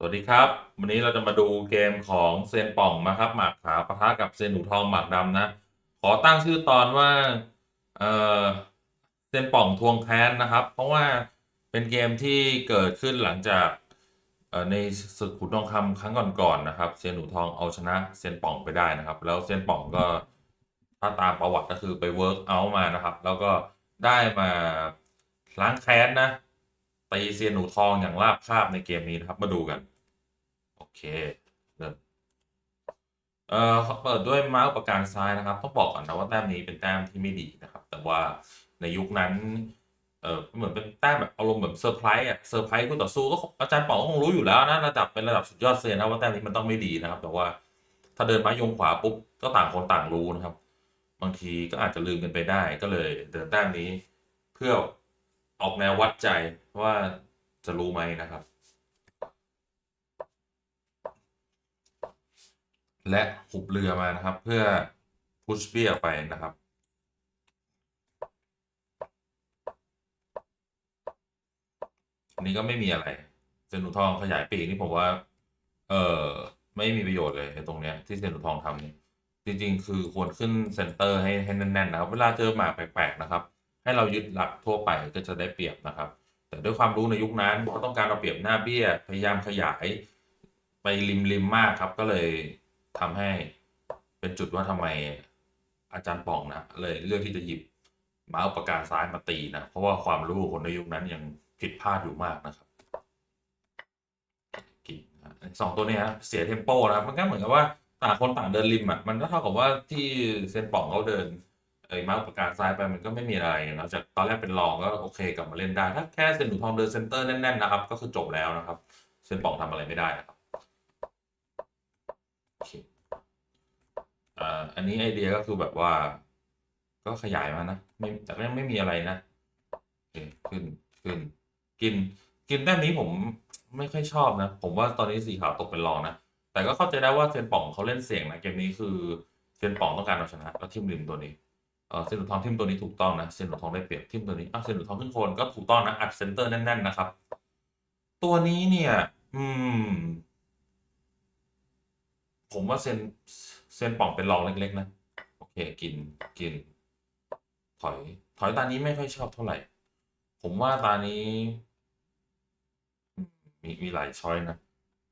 สวัสดีครับ วันนี้เราจะมาดูเกมของเซนป่องนะครับหมากขาวปะทะกับเซนหนูทองหมากดำนะ ขอตั้งชื่อตอนว่าเออเซนป่องทวงแค้นนะครับ เพราะว่าเป็นเกมที่เกิดขึ้นหลังจากในศึกขุนทองคำครั้งก่อนๆนะครับเซนหนูทองเอาชนะเซนป่องไปได้นะครับ แล้วเซนป่องก็ถ้าตามประวัติก็คือไปเวิร์กเอามานะครับ แล้วก็ได้มาล้างแค้นนะ ตีเซียนหนูทองอย่างราบคาบในเกมนี้นะครับ มาดูกัน โอเคเริ่มเอ่อเปิดด้วยม้าอุปการซ้ายนะครับต้องบอกก่อนนะว่าแต้มนี้เป็นแต้มที่ไม่ดีนะครับ แต่ว่าในยุคนั้นเออเหมือนเป็นแต้มแบบอารมณ์แบบเซอร์ไพรส์อะเซอร์ไพรส์คู่ต่อสู้ก็อาจารย์ป๋องก็คงรู้อยู่แล้วนะระดับเป็นระดับสุดยอดเซียนนะว่าแต้มนี้มันต้องไม่ดีนะครับ แต่ว่าถ้าเดินมายงขวาปุ๊บก็ต่างคนต่างรู้นะครับ บางทีก็อาจจะลืมกันไปได้ก็เลยเดินแต้มนี้เพื่อ ออกแนววัดใจว่าจะรู้ไหมนะครับ และหุบเรือมานะครับ เพื่อพุชเปียไปนะครับ อันนี้ก็ไม่มีอะไรเซนหนูทองขยายปีกนี่ผมว่า เออไม่มีประโยชน์เลยตรงเนี้ยที่เซนหนูทองทำนี่จริงๆ คือควรขึ้นเซนเตอร์ให้ให้แน่นๆนะครับ เวลาเจอหมากแปลกๆนะครับ ให้เรายึดหลักทั่วไปก็จะได้เปรียบนะครับ แต่ด้วยความรู้ในยุคนั้นก็ต้องการเอาเปรียบหน้าเบี้ย พยายามขยายไปริมริมมากครับ ก็เลยทำให้เป็นจุดว่าทำไมอาจารย์ปองนะเลยเลือกที่จะหยิบม้าอุปการซ้ายมาตีนะ เพราะว่าความรู้คนในยุคนั้นยังผิดพลาดอยู่มากนะครับสองตัวนี้ฮะเสียเทมโปนะครับมันก็เหมือนกับว่าต่างคนต่างเดินริมอะมันก็เท่ากับว่าที่เซนป่องเขาเดิน ไอ้มาอุปการซ้ายไปมันก็ไม่มีอะไรนอกจากตอนแรกเป็นรองก็โอเคกลับมาเล่นได้ ถ้าแค่เซนหนูทองเดินเซนเตอร์แน่นๆนะครับ ก็คือจบแล้วนะครับ เซนป่องทำอะไรไม่ได้นะครับโอเคอ่าอันนี้ไอเดียก็คือแบบว่า ก็ขยายมานะไม่แต่ก็ยังไม่มีอะไรนะโอเคขึ้นขึ้น กินกินแต้มนี้ผมไม่ค่อยชอบนะ ผมว่าตอนนี้สีขาวตกเป็นรองนะ แต่ก็เข้าใจได้ว่าเซนป่องเขาเล่นเสี่ยงนะเกมนี้คือเซนป่องต้องการเอาชนะ แล้วทิมริมตัวนี้ เออเซนหนูทองทิมตัวนี้ถูกต้องนะเซนหนูทองได้เปรียบทิมตัวนี้อ้าวเซนหนูทองขึ้นโคนก็ถูกต้องนะอัดเซนเตอร์แน่นๆนะครับ ตัวนี้เนี่ย อืม ผมว่าเซนเซนป่องเป็นรองเล็ก ๆ นะ โอเค กินกิน ถอย ถอยตานี้ไม่ค่อยชอบเท่าไหร่ ผมว่าตานี้มมีมีหลายช้อยนะ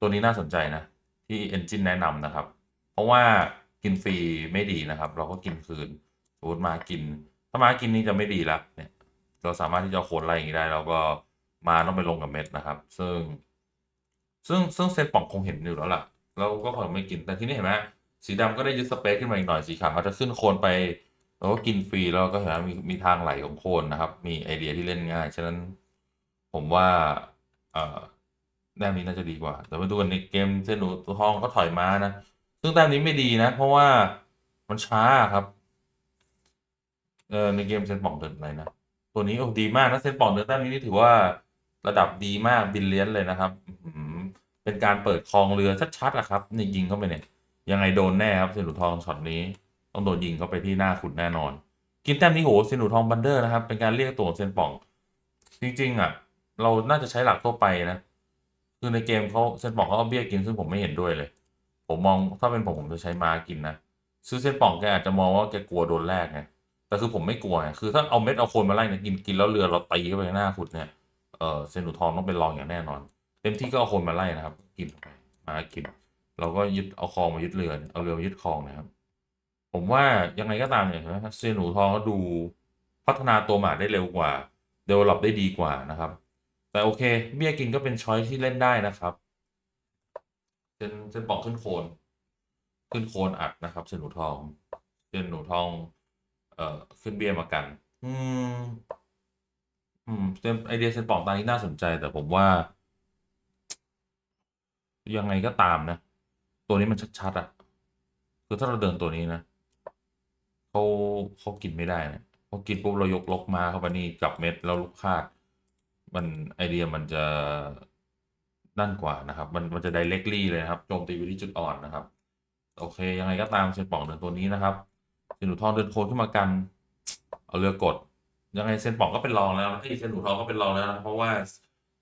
ตัวนี้น่าสนใจนะ ที่ Engine แนะนำนะครับ เพราะว่ากินฟรีไม่ดีนะครับ เราก็กินคืน มติมากิน ถ้ามากินนี่จะไม่ดีและเนี่ย เราสามารถที่จะโคนอะไรอย่างนี้ได้แล้วก็มาต้องไปลงกับเม็ดนะครับ ซึ่ง ซึ่งซึ่งเซตป่องคงเห็นอยู่แล้วล่ะเราก็คงไม่กินแต่ที่นี่เห็นไหมสีดำก็ได้ยึดสเปซขึ้นมาอีกหน่อยสีขาวเขาจะขึ้นโคนไปแล้วก็กินฟรีแล้วก็เห็นมมีมีทางไหลของโคนนะครับ มีไอเดียที่เล่นง่าย ฉะนั้นผมว่าเอ่อแต้มนี้น่าจะดีกว่า แต่มาดูกันในเกมเซนูตัวทองก็ถอยมานะ ซึ่งแต้มนี้ไม่ดีนะ เพราะว่ามันช้าครับ เออในเกมเซนป่องเดินอะไรนะ ตัวนี้โอ้ดีมากนะเซนป่องเดินแต้มนี้นี่ถือว่าระดับดีมากบินเลียนเลยนะครับเป็นการเปิดคลองเรือชัดๆอะครับนี่ยิงเข้าไปเนี่ย ยังไงโดนแน่ครับเซนูทองช็อตนี้ ต้องโดนยิงเข้าไปที่หน้าขุดแน่นอน กินแต้มนี้โหเซนูทองบันเดอร์นะครับ เป็นการเรียกตัวเซนป่อง จริงๆอะ เราน่าจะใช้หลักทั่วไปนะคือในเกมเขาเซนป่องเขาเอาเบี้ยกินซึ่งผมไม่เห็นด้วยเลย ผมมองถ้าเป็นผมผมจะใช้มากินนะซื้อเซนป่องแกอาจจะมองว่าแกกลัวโดนแรกไง แต่คือผมไม่กลัวไงคือถ้าเอาเม็ดเอาโคนมาไล่เนี่ยกินกินแล้วเรือเราตีเข้าไปหน้าขุดเนี่ย เออเซนูทองต้องเป็นรองอย่างแน่นอน เต็มที่ก็เอาโคนมาไล่นะครับ กินเข้าไปมากิน เราก็ยึดเอาคลองมายึดเรือเนี่ยเอาเรือมายึดคลองนะครับ ผมว่ายังไงก็ตามเนี่ยนไหมเซนหนูทองก็ดูพัฒนาตัวหมาได้เร็วกว่าเดเวลลอปได้ดีกว่านะครับ แต่โอเค เบี้ยกินก็เป็นช้อยที่เล่นได้นะครับเซนเซนปองขึ้นโคน ขึ้นโคนอัดนะครับเซนหนูทองเซนหนูทอง เอ่อขึ้นเบี้ยมากัน อืม อืมเซนไอเดียเซนป่องตอนนี้น่าสนใจ แต่ผมว่า ยังไงก็ตามนะ ตัวนี้มันชัดๆอะคือถ้าเราเดินตัวนี้นะเขาเขากินไม่ได้นะเขากินปุ๊บเรายกลกมาเข้าไปนี่กลับเม็ดแล้วลูกคาด มันไอเดียมันจะนั่นกว่านะครับ มันมันจะ directly เลยนะครับโจมตีไปที่จุดอ่อนนะครับ โอเค ยังไงก็ตามเซนป่องเดินตัวนี้นะครับ เซนหนูทองเดินโคนขึ้นมากัน เอาเรือกด ยังไงเซนป่องก็เป็นรองแล้วไอ้ยเซนหนูทองก็เป็นรองแล้วนะเพราะว่า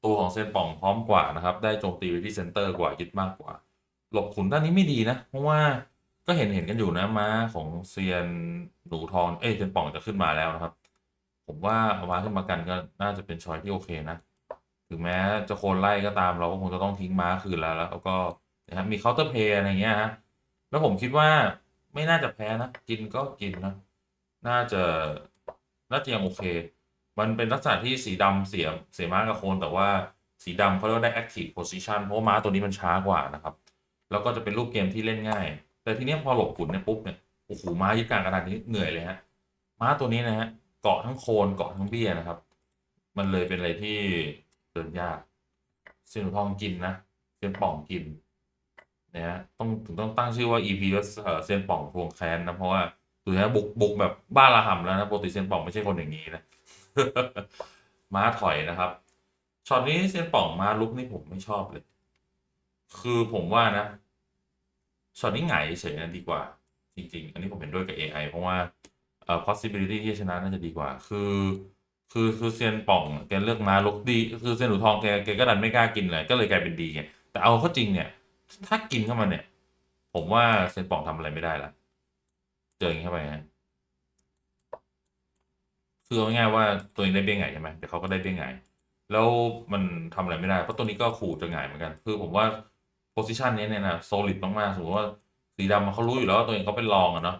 ตัวของเซนป่องพร้อมกว่านะครับ ได้โจมตีไปที่เซนเตอร์กว่ายึดมากกว่า หลบขุนด้านนี้ไม่ดีนะ เพราะว่าก็เห็นเห็นกันอยู่นะม้าของเซียนหนูทองเอ้ยเซนป่องจะขึ้นมาแล้วนะครับ ผมว่าเอาม้าขึ้นมากันก็น่าจะเป็นชอยที่โอเคนะถึงแม้จะโคนไล่ก็ตามเราก็คงจะต้องทิ้งม้าคืนแล้วแล้วก็นะครับมีเคาน์เตอร์เพย์อะไรเงี้ยฮะแล้วผมคิดว่า ไม่น่าจะแพ้นะ กินก็กินนะ น่าจะน่าจะยังโอเค มันเป็นลักษณะที่สีดำเสียเสียม้ากับโคนแต่ว่าสีดำเขาเรียกว่าได้ active position เพราะว่าม้าตัวนี้มันช้ากว่านะครับ แล้วก็จะเป็นรูปเกมที่เล่นง่าย แต่ทีเนี้ยพอหลบขุนเนี่ยปุ๊บเนี่ยโอ้โหม้ายึดกลางกระดานนี้เหนื่อยเลยฮะม้าตัวนี้นะฮะเกาะทั้งโคนเกาะทั้งเบี้ยนะครับ มันเลยเป็นอะไรที่เดินยากเซียนหนูทองกินนะเซียนป่องกิน นะฮะต้องถึงต้องตั้งชื่อว่า EP ว่าเซียนป่องทวงแค้นนะเพราะว่าดูนะบุกบุกแบบบ้าระห่ำแล้วนะปกติเซียนป่องไม่ใช่คนอย่างนี้นะม้าถอยนะครับช็อตนี้เซียนป่องม้าลุกนี่ผมไม่ชอบเลย คือผมว่านะช็อตนี้หงเฉยนะดีกว่า จริง ๆ อันนี้ผมเห็นด้วยกับ AI เพราะว่าเอ่อ possibility ที่จะชนะน่าจะดีกว่า คือ คือคือเซียนป่องแกเลือกมาลุกดี คือเซียนหนูทองแกแกก็ดันไม่กล้ากินเลยก็เลยกลายเป็นดีไงแต่เอาเข้าจริงเนี่ย ถ้ากินเข้ามาเนี่ย ผมว่าเซนป่องทำอะไรไม่ได้ละเจออย่างนี้เข้าไปฮะคือเอาง่ายๆว่าตัวเองได้เบี้ยไงใช่ไหมเดี๋ยวเขาก็ได้เบี้ยไงแล้วมันทำอะไรไม่ได้ เพราะตัวนี้ก็ขู่จะหงเหมือนกัน คือผมว่าโพซิชันนี้เนี่ยนะโซลิดมากๆสมมติว่าสีดำเขารู้อยู่แล้วว่าตัวเองเขาเป็นรองอะเนาะ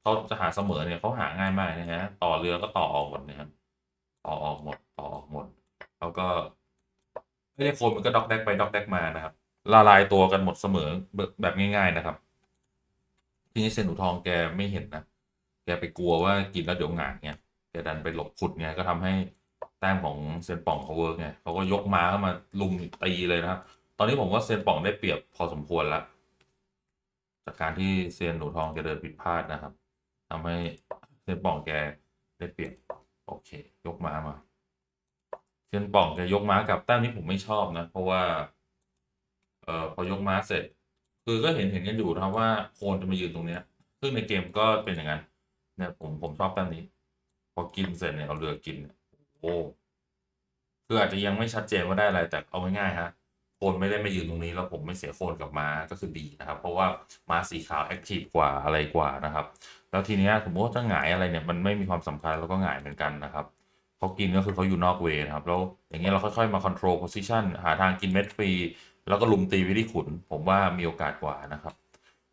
เขาจะหาเสมอเนี่ยเขาหาง่ายมากนะฮะต่อเรือก็ต่อออกหมดนะครับต่อออกหมดต่อออกหมด แล้วก็ไม่ได้โคนมันก็ด็อกแดกไปด็อกแดกมานะครับ ละลายตัวกันหมดเสมอแบบง่าย ๆนะครับ ทีนี้เซนหนูทองแกไม่เห็นนะ แกไปกลัวว่ากินแล้วเดี๋ยวหงายเนี่ยแกดันไปหลบขุดไงก็ทำให้แต้มของเซนป่องเขาเวิร์กไงเขาก็ยกม้าเข้ามาลุมตีเลยนะครับ ตอนนี้ผมว่าเซนป่องได้เปรียบพอสมควรแล้วจากการที่เซนหนูทองแกเดินผิดพลาดนะครับทำให้เซนป่องแกได้เปรียบโอเค ยกม้ามาเซียนป่องแกยกม้ากับแต้มนี้ผมไม่ชอบนะ เพราะว่า เอ่อพอยกม้าเสร็จ คือก็เห็นเห็นกันอยู่นะครับว่าโคนจะมายืนตรงเนี้ย ซึ่งในเกมก็เป็นอย่างนั้นเนี่ยผมผมชอบแต้มนี้ พอกินเสร็จเนี่ยเอาเรือกินโอ้คืออาจจะยังไม่ชัดเจนว่าได้อะไรแต่เอาง่ายๆฮะโคนไม่ได้มายืนตรงนี้แล้วผมไม่เสียโคนกับม้าก็คือดีนะครับ เพราะว่าม้าสีขาวแอคทีฟกว่าอะไรกว่านะครับ แล้วทีเนี้ยสมมติว่าถ้าหงายอะไรเนี่ยมันไม่มีความสำคัญแล้วก็หงายเหมือนกันนะครับเขากินก็คือเขาอยู่นอกเวนะครับ แล้วอย่างเงี้ยเราค่อยๆมา control position หาทางกินเม็ดฟรี แล้วก็ลุมตีไปที่ขุน ผมว่ามีโอกาสกว่านะครับ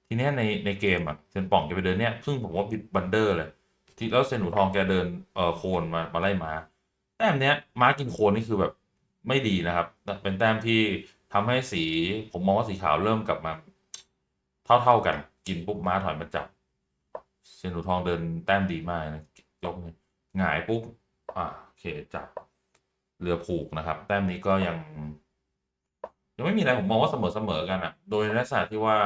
ทีเนี้ยในในเกมอะเซนป่องแกไปเดินเนี่ยซึ่งผมว่าบิดบันเดอร์เลย ที่แล้วเซนหนูทองแกเดินเอ่อโคนมามาไล่ม้าแต้มเนี้ยม้ากินโคนนี่คือแบบไม่ดีนะครับ เป็นแต้มที่ทำให้สีผมมองว่าสีขาวเริ่มกลับมาเท่าเท่าๆกันกินปุ๊บม้าถอยมาจับเซนหนูทองเดินแต้มดีมากนะยกเนี่ยหงายปุ๊บอ่าโอเคจับเรือผูกนะครับ แต้มนี้ก็ยัง ยังไม่มีอะไรผมมองว่าเสมอเสมอกันอะโดยลักษณะที่ว่า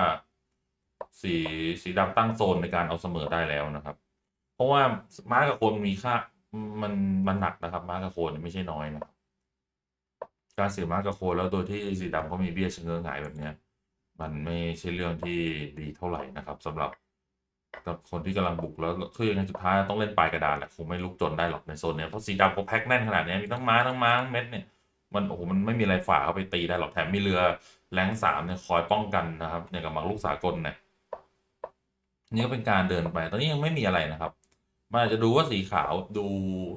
สีสีดำตั้งโซนในการเอาเสมอได้แล้วนะครับ เพราะว่าม้ากับโคนมีค่ามันมันหนักนะครับ ม้ากับโคนไม่ใช่น้อยนะการเสียม้ากับโคนแล้วโดยที่สีดำเขามีเบี้ยชะเง้อหงายแบบเนี้ย มันไม่ใช่เรื่องที่ดีเท่าไหร่นะครับสำหรับกับคนที่กำลังบุกแล้วคือยังไงสุดท้ายต้องเล่นปลายกระดานแหละคงไม่ลุกจนได้หรอกในโซนเนี้ยเพราะสีดำเขาแพ็คแน่นขนาดนี้มีทั้งม้าทั้งม้าทั้งเม็ดเนี่ย มันโอ้โหมันไม่มีอะไรฝ่าเข้าไปตีได้หรอกแถมมีเรือแรงสามเนี่ยคอยป้องกันนะครับอย่างกับมากลูกสากลเนี่ยนี่ก็เป็นการเดินไป ตอนนี้ยังไม่มีอะไรนะครับ มันอาจจะดูว่าสีขาวดู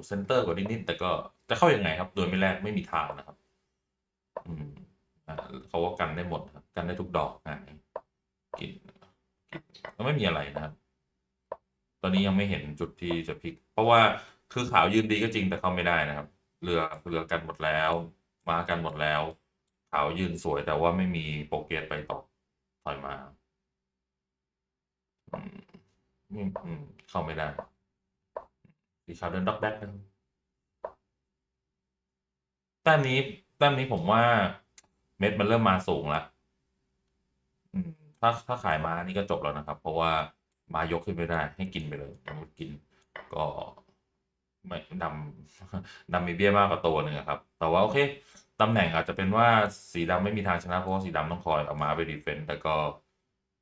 เซนเตอร์กว่านิดๆแต่ก็จะเข้ายังไงครับ โดยไม่แรกไม่มีทางนะครับ อืมอ่าเขาก็กันได้หมดครับ กันได้ทุกดอกอ่ากินก็ไม่มีอะไรนะครับ ตอนนี้ยังไม่เห็นจุดที่จะพลิก เพราะว่าคือขาวยืนดีก็จริงแต่เข้าไม่ได้นะครับ เรือเรือกันหมดแล้ว ม้ากันหมดแล้วขาวยืนสวยแต่ว่าไม่มีโปรเกตไปต่อถอยมาอืมเข้าไม่ได้สีขาวเดินด็อกแดกนะครับแต้มนี้แต้มนี้ผมว่าเม็ดมันเริ่มมาสูงแล้วถ้าถ้าขายมานี่ก็จบแล้วนะครับ เพราะว่ามายกขึ้นไม่ได้ ให้กินไปเลยมมติกิน ก็ไม่ดำดำมีเบี้ยมากกว่าตัวหนึ่งครับ แต่ว่าโอเค ตำแหน่งอาจจะเป็นว่าสีดำไม่มีทางชนะเพราะว่าสีดำต้องคอยเอามาไปดีเฟนต์แต่ก็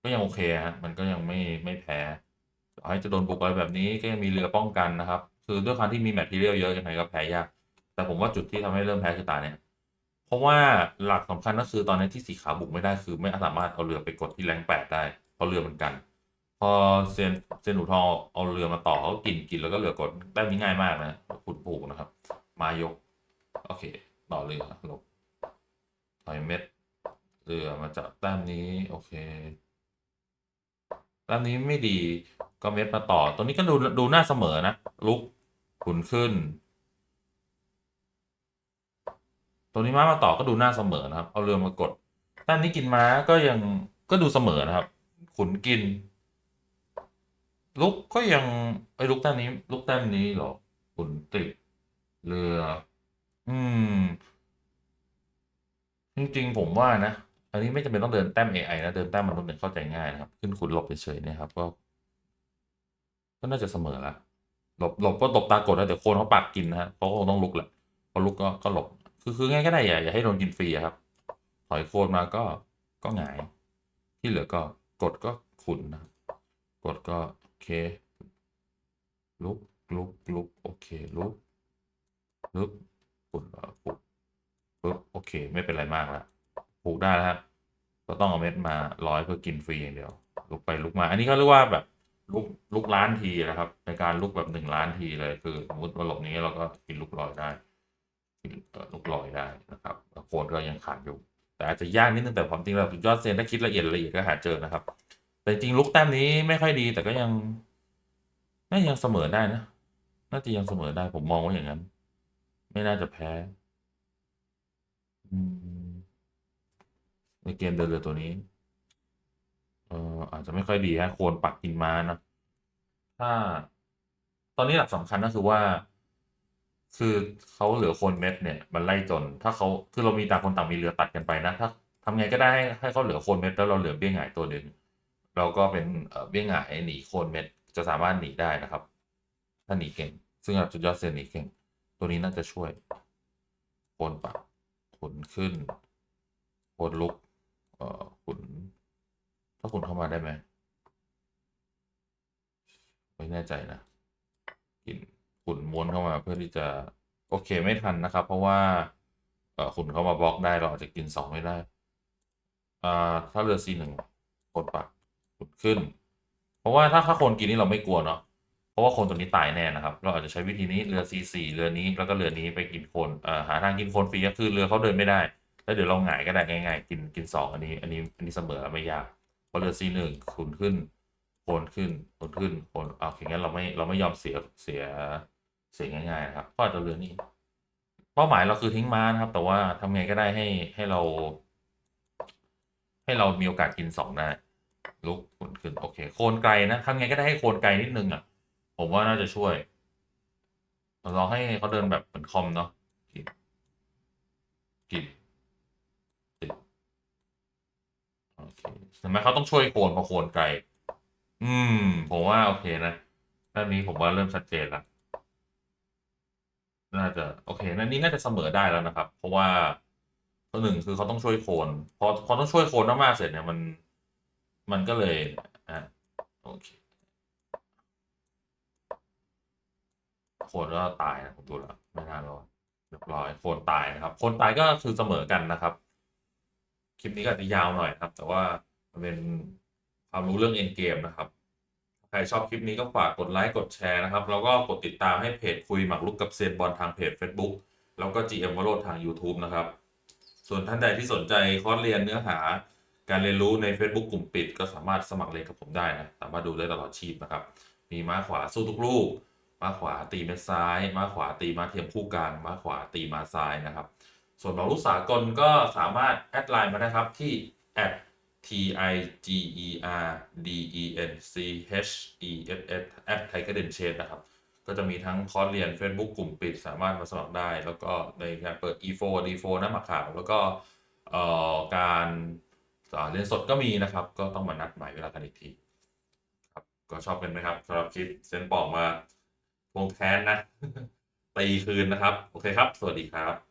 ก็ยังโอเคฮะมันก็ยังไม่ไม่แพ้ให้จะโดนบุกอะไรแบบนี้ก็ยังมีเรือป้องกันนะครับ คือด้วยความที่มีแมททีเรียลเยอะยังไงก็แพ้ยาก แต่ผมว่าจุดที่ทำให้เริ่มแพ้คือตาเนี่ย เพราะว่าหลักสำคัญก็คือตอนนี้ที่สีขาวบุกไม่ได้คือไม่สามารถเอาเรือไปกดที่แรงแปดได้เพราะเรือมันกัน พอเซนเซนหนูทองเอาเรือมาต่อเขาก็กินกินแล้วก็เรือ กดได้นี้ง่ายมากนะขุดผูกนะครับ มายก โอเค ต่อเรือลบถอยเม็ดเรือมาจากด้านนี้ โอเคด้านนี้ไม่ดีก็เม็ดมาต่อ ตัวนี้ก็ดูดูหน้าเสมอนะ ลุกขุนขึ้น ตัวนี้ม้ามาต่อก็ดูหน้าเสมอนะครับ เอาเรือมากดด้านนี้กินม้าก็ยังก็ดูเสมอนะครับ ขุนกิน ลุกก็ยังไอ้ลุกแต้มนี้ ลุกแต้มนี้เหรอขุนติดเรือ อืม จริงๆผมว่านะ อันนี้ไม่จำเป็นต้องเดินแต้ม AI นะ เดินแต้มมนุษย์เนี่ยเข้าใจง่ายนะครับ ขึ้นขุนหลบเฉยๆเนี่ยครับ ก็ ก็น่าจะเสมอละหลบหลบก็หลบตากดแล้วเดี๋ยวโคนเขาปากกินนะฮะเขาก็คงต้องลุกแหละพอลุกก็ก็หลบ คือคือง่ายก็ได้อย่าอย่าให้โดนกินฟรีอะครับ ถอยโคนมาก็ก็หงาย ที่เหลือก็กดก็ขุนนะกดก็โอเค ลุกลุกลุกโอเคลุกลุก ขุนเอ่อขุนปุ๊บโอเค ไม่เป็นไรมากแล้วผูกได้แล้วครับ ก็ต้องเอาเม็ดมาร้อยเพื่อกินฟรีอย่างเดียว ลุกไปลุกมา อันนี้เขาเรียกว่าแบบลุกลุกล้านทีนะครับ ในการลุกแบบหนึ่งล้านทีเลยคือสมมติว่าหลบนี้เราก็กินลุกลอยได้กินลุกลอยได้นะครับโคนก็ยังขาดอยู่ แต่อาจจะยากนิดนึงแต่ความจริงแล้วสุดยอดเซนถ้าคิดละเอียดละเอียดก็หาเจอนะครับ แต่จริงลุกแต้มนี้ไม่ค่อยดีแต่ก็ยังน่ายังเสมอได้นะ น่าจะยังเสมอได้ผมมองว่าอย่างนั้น ไม่น่าจะแพ้ในเกมเดินเรือตัวนี้ เอ่ออาจจะไม่ค่อยดีฮะโคนปักกินม้านะ ถ้า ตอนนี้หลักสำคัญก็คือว่า คือเขาเหลือโคนเม็ดเนี่ย มันไล่จน ถ้าเขาคือเรามีต่างคนต่างมีเรือตัดกันไปนะ ถ้าทำไงก็ได้ให้เขาเหลือโคนเม็ดแล้วเราเหลือเบี้ยหงายตัวหนึ่งเราก็เป็นเบี้ยหงายหนีโคนเม็ดจะสามารถหนีได้นะครับ ถ้าหนีเก่ง ซึ่งระดับจุดยอดเซนหนีเก่ง ตัวนี้น่าจะช่วยโคนปักขุนขึ้นโคนลุก เอ่อขุนถ้าขุนเข้ามาได้ไหมไม่แน่ใจนะกินขุนม้วนเข้ามาเพื่อที่จะ โอเคไม่ทันนะครับ เพราะว่า เอ่อขุนเข้ามาบล็อกได้เราอาจจะกินสองไม่ได้ อ่า ถ้าเรือ C หนึ่งกดปักขุนขึ้น เพราะว่าถ้าถ้าคนกินนี่เราไม่กลัวเนาะ ราะว่าคนตัวนี้ตายแน่นะครับ เราอาจจะใช้วิธีนี้เรือ C สี่เรือนี้แล้วก็เรือนี้ไปกินคนเอ่อหาทางกินคนฟรีก็คือเรือเขาเดินไม่ได้ แล้วเดี๋ยวเราหงายก็ได้ง่ายๆ กินกินสองอันนี้ อันนี้อันนี้เสมอไม่ยากเพราะเรือ C หนึ่งขุนขึ้นโคนขึ้นโคนขึ้นโคนโอเคงั้นเราไม่เราไม่ยอมเสียเสียเสียง่ายๆนะครับ ก็อาจจะเรือนี้ เป้าหมายเราคือทิ้งม้านะครับ แต่ว่าทำไงก็ได้ให้ให้เรา ให้เรามีโอกาสกินสองได้ลุกขุนขึ้นโอเค โคนไกลนะทำไงก็ได้ให้โคนไกลนิดนึงอะ ผมว่าน่าจะช่วย เราให้เขาเดินแบบเหมือนคอมเนาะกินกินโอเคเห็นไหมเขาต้องช่วยโคนพราะโคนไกล อืม ผมว่าโอเคนะด้านนี้ผมว่าเริ่มชัดเจนแล้วน่าจะโอเคนั่นนี่น่าจะเสมอได้แล้วนะครับ เพราะว่าตัวหนึ่งคือเขาต้องช่วยโคนพอพอต้องช่วยโคนมากๆเสร็จเนี่ยมัน มันก็เลยอะโอเค โคนก็ตายนะผมดูแล้วไม่น่ารอดเรียบร้อยโคนตายนะครับ โคนตายก็คือเสมอกันนะครับ คลิปนี้ก็จะยาวหน่อยครับ แต่ว่ามันเป็นความรู้เรื่องเอ็นเกมนะครับใครชอบคลิปนี้ก็ฝากกดไลค์กดแชร์นะครับ แล้วก็กดติดตามให้เพจคุยหมักลุกกับเซียนบอลทางเพจ Facebook แล้วก็ GM w o r l d ทาง YouTube นะครับ ส่วนท่านใดที่สนใจคอร์สเรียนเนื้อหา การเรียนรู้ใน Facebook กลุ่มปิด ก็สามารถสมัครเรียนกับผมได้นะสามารถดูได้ตลอดชีพนะครับ มีม้าขวาสู้ทุกลูก ม้าขวาตีเม็ดซ้ายม้าขวาตีม้าเทียมคู่กลางม้าขวาตีม้าซ้ายนะครับ ส่วนบอลลูกสากลก็สามารถแอดไลน์มาได้ครับที่ t i g e r d e n c h e s s at tiger den c h a n นะครับ ก็จะมีทั้งคอร์สเรียน Facebook กลุ่มปิดสามารถมาสมัครได้ แล้วก็ในการเปิด e4 d4 น้ำมะขามแล้วก็เอ่อการอ่าเรียนสดก็มีนะครับ ก็ต้องมานัดหมายเวลากันอีกทีครับก็ชอบกันไหมครับสำหรับคลิปเซนปอกมา งแค้นนะตีคืนนะครับ โอเคครับ สวัสดีครับ